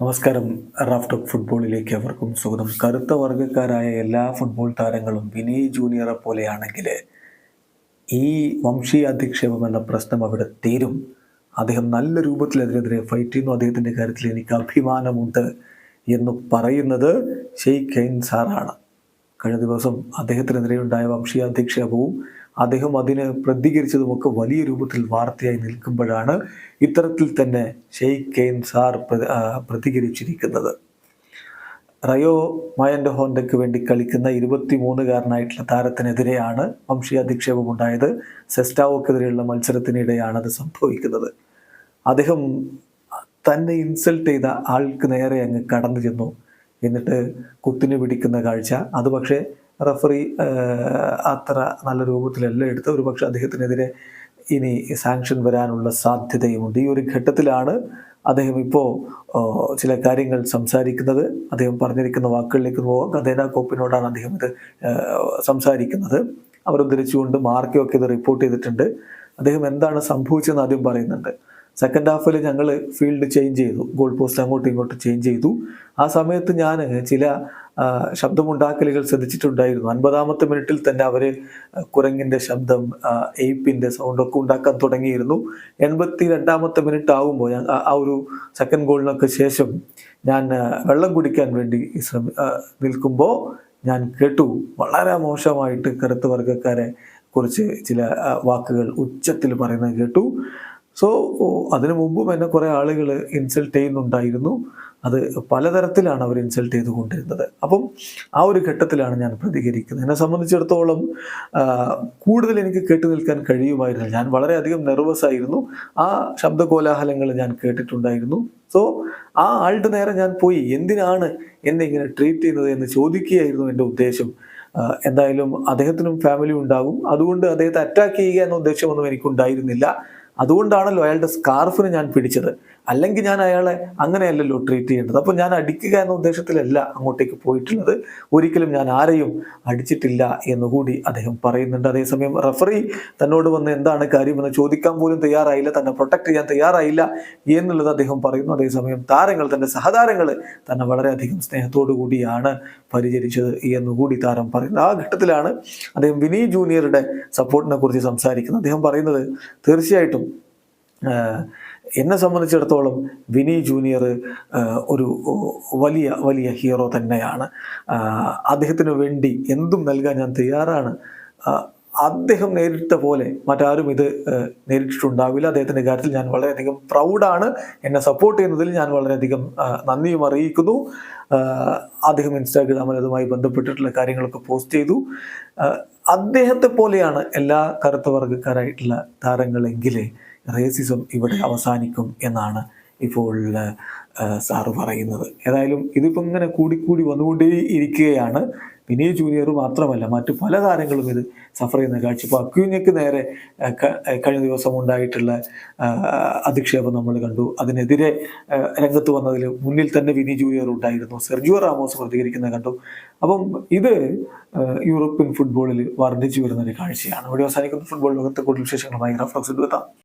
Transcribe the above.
നമസ്കാരം. Raf talk ഫുട്ബോളിലേക്ക് അവർക്കും സ്വാഗതം. കറുത്ത വർഗക്കാരായ എല്ലാ ഫുട്ബോൾ താരങ്ങളും വിനയ് ജൂനിയറെ പോലെയാണെങ്കിൽ ഈ വംശീയ അധിക്ഷേപം എന്ന പ്രശ്നം അവിടെ തീരും. അദ്ദേഹം നല്ല രൂപത്തിൽ അതിനെതിരെ ഫൈറ്റ് ചെയ്യുന്നു. അദ്ദേഹത്തിന്റെ കാര്യത്തിൽ എനിക്ക് അഭിമാനമുണ്ട് എന്ന് പറയുന്നത് ഷെയ്ഖ് ഖെയ്ൻ സാറാണ്. കഴിഞ്ഞ ദിവസം അദ്ദേഹത്തിനെതിരെ ഉണ്ടായ വംശീയ അധിക്ഷേപവും അദ്ദേഹം അതിന് പ്രതികരിച്ചതുമൊക്കെ വലിയ രൂപത്തിൽ വാർത്തയായി നിൽക്കുമ്പോഴാണ് ഇത്തരത്തിൽ തന്നെ ഷെയ്ഖ് കെയ്ൻ സാർ പ്ര- പ്രതികരിച്ചിരിക്കുന്നത്. റയോ മയന്റെ ഹോണ്ടയ്ക്ക് വേണ്ടി കളിക്കുന്ന ഇരുപത്തി മൂന്നുകാരനായിട്ടുള്ള താരത്തിനെതിരെയാണ് വംശീയ അധിക്ഷേപം ഉണ്ടായത് സെസ്റ്റാവോക്കെതിരെയുള്ള മത്സരത്തിനിടെയാണ് അത് സംഭവിക്കുന്നത്. അദ്ദേഹം തന്നെ ഇൻസൾട്ട് ചെയ്ത ആൾക്ക് നേരെ അങ്ങ് കടന്നു ചെന്നു. എന്നിട്ട് കുത്തിനു പിടിക്കുന്ന കാഴ്ച. അത് പക്ഷേ റഫറി അത്ര നല്ല രൂപത്തിലല്ല എടുത്ത് ഒരു പക്ഷേ അദ്ദേഹത്തിനെതിരെ ഇനി സാങ്ഷൻ വരാനുള്ള സാധ്യതയുമുണ്ട്. ഈ ഒരു ഘട്ടത്തിലാണ് അദ്ദേഹം ഇപ്പോൾ ചില കാര്യങ്ങൾ സംസാരിക്കുന്നത്. അദ്ദേഹം പറഞ്ഞിരിക്കുന്ന വാക്കുകളിലേക്ക് പോകാം കഥേന കോപ്പിനോടാണ് അദ്ദേഹം ഇത് സംസാരിക്കുന്നത്. അവർ ഉദ്ധരിച്ചുകൊണ്ട് മാർക്കൊക്കെ ഇത് റിപ്പോർട്ട് ചെയ്തിട്ടുണ്ട്. അദ്ദേഹം എന്താണ് സംഭവിച്ചതെന്ന് ആദ്യം പറയുന്നുണ്ട്. സെക്കൻഡ് ഹാഫിൽ ഞങ്ങൾ ഫീൽഡ് ചേഞ്ച് ചെയ്തു. ഗോൾ പോസ്റ്റ് അങ്ങോട്ടും ഇങ്ങോട്ടും ചേഞ്ച് ചെയ്തു. ആ സമയത്ത് ഞാൻ ചില ശബ്ദമുണ്ടാക്കലുകൾ ശ്രദ്ധിച്ചിട്ടുണ്ടായിരുന്നു. അൻപതാമത്തെ മിനിറ്റിൽ തന്നെ അവർ കുരങ്ങിന്റെ ശബ്ദം എയ്പ്പിന്റെ സൗണ്ടൊക്കെ ഉണ്ടാക്കാൻ തുടങ്ങിയിരുന്നു. എൺപത്തി രണ്ടാമത്തെ മിനിറ്റ് ആകുമ്പോൾ ഞാൻ ആ ഒരു സെക്കൻഡ് ഗോളിനൊക്കെ ശേഷം ഞാൻ വെള്ളം കുടിക്കാൻ വേണ്ടി ശ്രമി നിൽക്കുമ്പോൾ ഞാൻ കേട്ടു വളരെ മോശമായിട്ട് കറുത്ത വർഗക്കാരെ കുറിച്ച് ചില വാക്കുകൾ ഉച്ചത്തിൽ പറയുന്നത് കേട്ടു. സോ അതിനു മുമ്പും എന്നെ കുറേ ആളുകൾ ഇൻസൾട്ട് ചെയ്യുന്നുണ്ടായിരുന്നു. അത് പലതരത്തിലാണ് അവർ ഇൻസൾട്ട് ചെയ്തുകൊണ്ടിരുന്നത്. അപ്പം ആ ഒരു ഘട്ടത്തിലാണ് ഞാൻ പ്രതികരിക്കുന്നത്. എന്നെ സംബന്ധിച്ചിടത്തോളം കൂടുതൽ എനിക്ക് കേട്ടു നിൽക്കാൻ കഴിയുമായിരുന്നു ഞാൻ വളരെയധികം നെർവസ് ആയിരുന്നു. ആ ശബ്ദ കോലാഹലങ്ങൾ ഞാൻ കേട്ടിട്ടുണ്ടായിരുന്നു. സോ ആ ആളുടെ നേരെ ഞാൻ പോയി. എന്തിനാണ് എന്നെ ഇങ്ങനെ ട്രീറ്റ് ചെയ്യുന്നത് എന്ന് ചോദിക്കുകയായിരുന്നു എന്റെ ഉദ്ദേശം. എന്തായാലും അദ്ദേഹത്തിനും ഫാമിലി ഉണ്ടാകും. അതുകൊണ്ട് അദ്ദേഹത്തെ അറ്റാക്ക് ചെയ്യുക എന്ന ഉദ്ദേശമൊന്നും എനിക്കുണ്ടായിരുന്നില്ല. അതുകൊണ്ടാണല്ലോ അയാളുടെ സ്കാർഫിന് ഞാൻ പിടിച്ചത്. അല്ലെങ്കിൽ ഞാൻ അയാളെ അങ്ങനെയല്ലല്ലോ ട്രീറ്റ് ചെയ്യേണ്ടത്. അപ്പോൾ ഞാൻ അടിക്കുക എന്ന ഉദ്ദേശത്തിലല്ല അങ്ങോട്ടേക്ക് പോയിട്ടുള്ളത്. ഒരിക്കലും ഞാൻ ആരെയും അടിച്ചിട്ടില്ല എന്നുകൂടി അദ്ദേഹം പറയുന്നുണ്ട്. അതേസമയം റഫറി തന്നോട് വന്ന് എന്താണ് കാര്യമെന്ന് ചോദിക്കാൻ പോലും തയ്യാറായില്ല. തന്നെ പ്രൊട്ടക്ട് ചെയ്യാൻ തയ്യാറായില്ല എന്നുള്ളത് അദ്ദേഹം പറയുന്നു. അതേസമയം താരങ്ങൾ തന്റെ സഹതാരങ്ങൾ തന്നെ വളരെയധികം സ്നേഹത്തോടു കൂടിയാണ് പരിചരിച്ചത് എന്നുകൂടി താരം പറയുന്നത് ആ ഘട്ടത്തിലാണ് അദ്ദേഹം വിനീ ജൂനിയറുടെ സപ്പോർട്ടിനെ കുറിച്ച് സംസാരിക്കുന്നത്. അദ്ദേഹം പറയുന്നത് തീർച്ചയായിട്ടും എന്നെ സംബന്ധിച്ചിടത്തോളം വിനി ജൂനിയർ ഒരു വലിയ വലിയ ഹീറോ തന്നെയാണ്. അദ്ദേഹത്തിന് വേണ്ടി എന്തും നൽകാൻ ഞാൻ തയ്യാറാണ്. അദ്ദേഹം നേരിട്ട പോലെ മറ്റാരും ഇത് നേരിട്ടിട്ടുണ്ടാവില്ല. അദ്ദേഹത്തിന്റെ കാര്യത്തിൽ ഞാൻ വളരെയധികം പ്രൗഡാണ്. എന്നെ സപ്പോർട്ട് ചെയ്യുന്നതിൽ ഞാൻ വളരെയധികം നന്ദിയും അറിയിക്കുന്നു. അദ്ദേഹം ഇൻസ്റ്റാഗ്രാമിൽ അതുമായി ബന്ധപ്പെട്ടിട്ടുള്ള കാര്യങ്ങളൊക്കെ പോസ്റ്റ് ചെയ്തു. അദ്ദേഹത്തെ പോലെയാണ് എല്ലാ കറുത്ത വർഗക്കാരായിട്ടുള്ള താരങ്ങളെങ്കിലേ റേസിസം ഇവിടെ അവസാനിക്കും എന്നാണ് ഇപ്പോൾ സാറ് പറയുന്നത്. ഏതായാലും ഇതിപ്പോൾ ഇങ്ങനെ കൂടിക്കൂടി വന്നുകൊണ്ടേ ഇരിക്കുകയാണ് വിനയ് ജൂനിയർ മാത്രമല്ല മറ്റു പല താരങ്ങളും ഇത് സഫർ ചെയ്യുന്ന കാഴ്ച. ഇപ്പോൾ അക്യൂഞ്ഞയ്ക്ക് നേരെ കഴിഞ്ഞ ദിവസം ഉണ്ടായിട്ടുള്ള അധിക്ഷേപം നമ്മൾ കണ്ടു. അതിനെതിരെ രംഗത്ത് വന്നതിൽ മുന്നിൽ തന്നെ വിനി ജൂനിയർ ഉണ്ടായിരുന്നു. സെർജിയോ റാമോസ് പ്രതികരിക്കുന്നത് കണ്ടു. അപ്പം ഇത് യൂറോപ്യൻ ഫുട്ബോളിൽ വർദ്ധിച്ചു വരുന്ന ഒരു കാഴ്ചയാണ്. ഇവിടെ അവസാനിക്കുന്ന ഫുട്ബോൾ ലോകത്തെ കൂടുതൽ വിശേഷങ്ങളുമായി. റഫ്ലക്സ് എടുത്താം